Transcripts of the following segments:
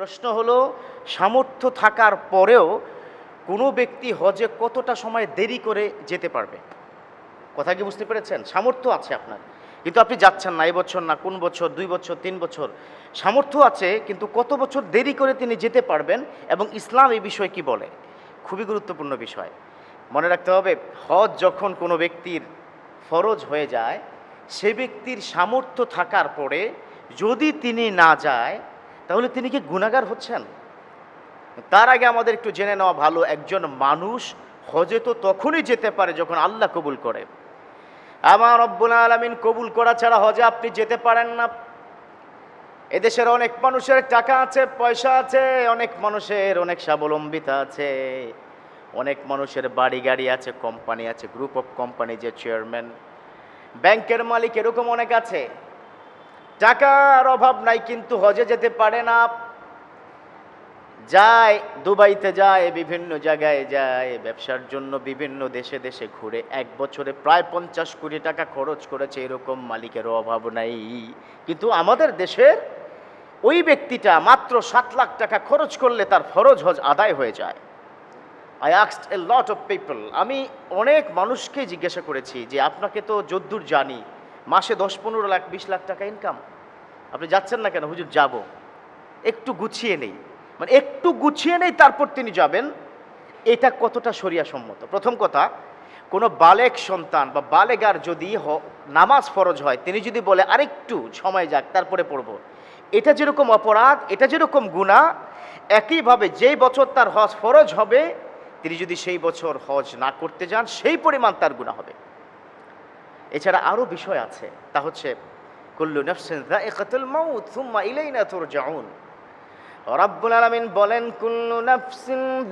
প্রশ্ন হলো, সামর্থ্য থাকার পরেও কোনো ব্যক্তি হজে কতটা সময় দেরি করে যেতে পারবে? কথা কি বুঝতে পেরেছেন? সামর্থ্য আছে আপনার। কিন্তু আপনি যাচ্ছেন না এই বছর না, কোন বছর, দুই বছর, তিন বছর। সামর্থ্য আছে, কিন্তু কত বছর দেরি করে তিনি যেতে পারবেন এবং ইসলাম এই বিষয়ে কি বলে? খুবই গুরুত্বপূর্ণ বিষয়। মনে রাখতে হবে, হজ যখন কোনো ব্যক্তির ফরজ হয়ে যায়, সে ব্যক্তির সামর্থ্য থাকার পরে যদি তিনি না যায় তাহলে তিনি কি গুণাগার হচ্ছেন? তার আগে আমাদের একটু জেনে নেওয়া ভালো, একজন মানুষ হজে তো তখনই যেতে পারে যখন আল্লাহ কবুল করে। আমার রব্বুল আলমিন কবুল করা ছাড়া হজে আপনি যেতে পারেন না। এদেশের অনেক মানুষের টাকা আছে, পয়সা আছে, অনেক মানুষের অনেক স্বাবলম্বিতা আছে। অনেক মানুষের বাড়ি গাড়ি আছে, কোম্পানি আছে গ্রুপ অফ কোম্পানি যে চেয়ারম্যান ব্যাংকের মালিক এরকম অনেক আছে। টাকার অভাব নাই, কিন্তু হজে যেতে পারে না। যায়, দুবাইতে যায়, বিভিন্ন জায়গায় যায়, ব্যবসার জন্য বিভিন্ন দেশে দেশে ঘুরে। এক বছরে প্রায় পঞ্চাশ কোটি টাকা খরচ করেছে, এরকম মালিকেরও অভাব নাই। কিন্তু আমাদের দেশের ওই ব্যক্তিটা মাত্র সাত লাখ টাকা খরচ করলে তার ফরজ হজ আদায় হয়ে যায়। আই আক্সড এ লট অফ পিপল আমি অনেক মানুষকে জিজ্ঞাসা করেছি যে, আপনাকে তো যদ্দূর জানি মাসে দশ, পনেরো লাখ, বিশ লাখ টাকা ইনকাম আপনি যাচ্ছেন না কেন? হুজুর, যাব। একটু গুছিয়ে নেই। মানে একটু গুছিয়ে নেই, তারপর তিনি যাবেন। এটা কতটা সম্মত প্রথম কথা, কোনো বালেক সন্তান বা বালেগার যদি নামাজ ফরজ হয়, তিনি যদি বলে, আরেকটু সময় যাক, তারপরে পড়ব। এটা যেরকম অপরাধ, এটা যেরকম গুণা একইভাবে যেই বছর তার হজ ফরজ হবে, তিনি যদি সেই বছর হজ না করতে যান, সেই পরিমাণ তার গুণা হবে। এছাড়া আরও বিষয় আছে। তা হচ্ছে, কুল্লু নফসিন বলেন, কুল্লু নাফসিন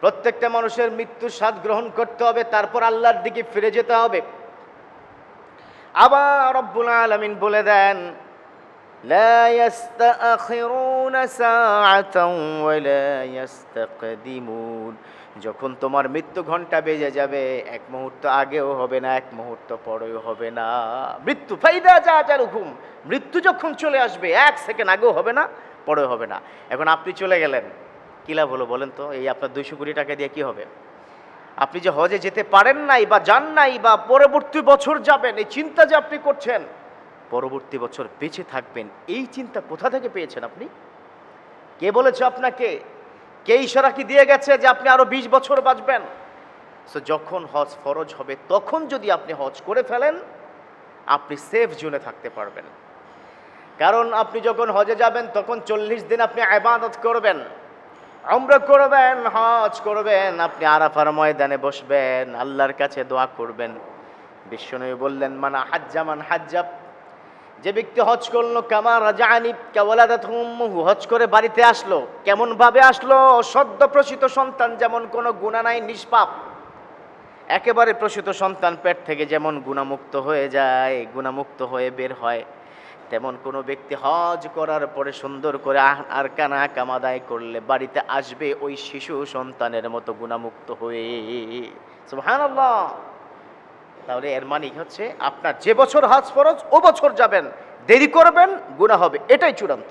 প্রত্যেকটা মানুষের মৃত্যুর স্বাদ গ্রহণ করতে হবে, তারপর আল্লাহর দিকে ফিরে যেতে হবে। আবার রব্বুল আলামিন বলে দেন يستأخرون ساعة ولا يستقدمون যখন তোমার মৃত্যু ঘন্টা বেজে যাবে এক মুহূর্ত আগেও হবে না এক মুহূর্ত পরেও হবে না মৃত্যু ফাইদা যা যার হুকুম মৃত্যু যখন চলে আসবে এক সেকেন্ড আগেও হবে না পরেও হবে না এখন আপনি চলে গেলেন কী লাভ হলো বলেন তো এই আপনার দুইশো কোটি টাকা দিয়ে কি হবে আপনি যে হজে যেতে পারেন নাই বা যান নাই বা পরবর্তী বছর যাবেন এই চিন্তা যে আপনি করছেন পরবর্তী বছর বেঁচে থাকবেন এই চিন্তা কোথা থেকে পেয়েছেন আপনি কে বলেছে আপনাকে? কে ইশারা কি দিয়ে গেছে যে আপনি আরও বিশ বছর বাঁচবেন? সো যখন হজ ফরজ হবে, তখন যদি আপনি হজ করে ফেলেন, আপনি সেফ জোনে থাকতে পারবেন। কারণ আপনি যখন হজে যাবেন, তখন চল্লিশ দিন আপনি আবাদত করবেন আমরা করবেন, হজ করবেন, আপনি আরাফার ময়দানে বসবেন, আল্লাহর কাছে দোয়া করবেন। বিশ্বনবী বললেন মানে হাজ্জামান হাজ্জাব। যে ব্যক্তি হজ করল কামার রাজানি কেবলাদাত হজ করে বাড়িতে আসলো কেমন ভাবে আসলো? সদ্য প্রসিত সন্তান যেমন কোনো গুণা নাই, নিষ্পাপ। একেবারে প্রসিত সন্তান পেট থেকে যেমন গুণামুক্ত হয়ে যায়, গুণামুক্ত হয়ে বের হয়, তেমন কোনো ব্যক্তি হজ করার পরে সুন্দর করে আর কানা কামাদায় করলে বাড়িতে আসবে, ওই শিশু সন্তানের মতো গুণামুক্ত হয়ে। সুবহানাল্লাহ। তাহলে এর মানে হচ্ছে আপনার যে বছর হাজ ফরজ, ও বছর যাবেন। দেরি করবেন গুণা হবে। এটাই চূড়ান্ত।